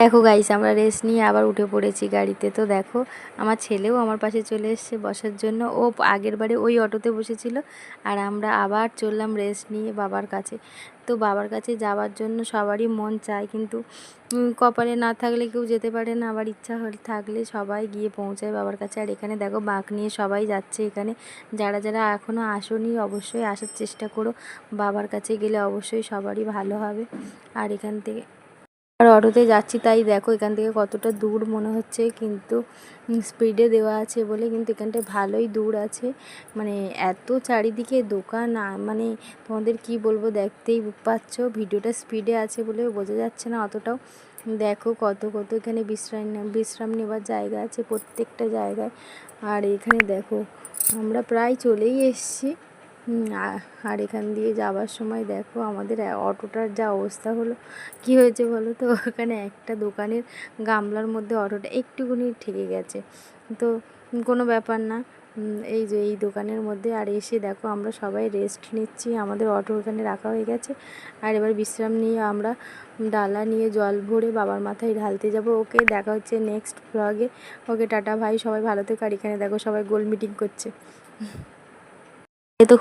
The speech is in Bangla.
দেখো গাইস আমরা রেস্ট নিয়ে আবার উঠে পড়েছি গাড়িতে। তো দেখো, আমার ছেলেও আমার পাশে চলে এসেছে বসার জন্য। ও আগের বারে ওই অটোতে বসেছিল আর আমরা আবার চললাম রেস্ট নিয়ে বাবার কাছে। তো বাবার কাছে যাওয়ার জন্য সবারই মন চায় কিন্তু কপালে না থাকলে কেউ যেতে পারে না। আবার ইচ্ছা থাকলে সবাই গিয়ে পৌঁছায় বাবার কাছে। আর এখানে দেখো বাঁক নিয়ে সবাই যাচ্ছে এখানে। যারা যারা এখনও আসোনি, অবশ্যই আসার চেষ্টা করো। বাবার কাছে গেলে অবশ্যই সবারই ভালো হবে। আর এখান থেকে আর অটোতে যাচ্ছি, তাই দেখো এখান থেকে কতটা দূর মনে হচ্ছে। কিন্তু স্পিডে দেওয়া আছে বলে কিন্তু এখানটায় ভালোই দূর আছে। মানে এত চারিদিকে দোকান মানে তোমাদের কি বলব দেখতেই পাচ্ছ, ভিডিওটা স্পিডে আছে বলে বোঝা যাচ্ছে না অতটাও। দেখো কত কত এখানে বিশ্রাম বিশ্রাম নেবার জায়গা আছে প্রত্যেকটা জায়গায়। আর এখানে দেখো, আমরা প্রায় চলেই এসেছি। আর এখান দিয়ে যাওয়ার সময় দেখো আমাদের অটোটার যা অবস্থা হলো। কি হয়েছে বলো তো? ওখানে একটা দোকানের গামলার মধ্যে অটোটা একটুখানি ঠেকে গেছে। তো কোনো ব্যাপার না। এই যে এই দোকানের মধ্যে আর এসে দেখো আমরা সবাই রেস্ট নিচ্ছি। আমাদের অটো ওখানে রাখা হয়ে গেছে। আর এবার বিশ্রাম নিয়ে আমরা ডালা নিয়ে জল ভরে বাবার মাথায় ঢালতে যাব। ওকে দেখা হচ্ছে নেক্সট ব্লগে ওকে টাটা, ভাই, সবাই ভালো থেকো। আর এখানে দেখো সবাই গোল মিটিং করছে। এ তো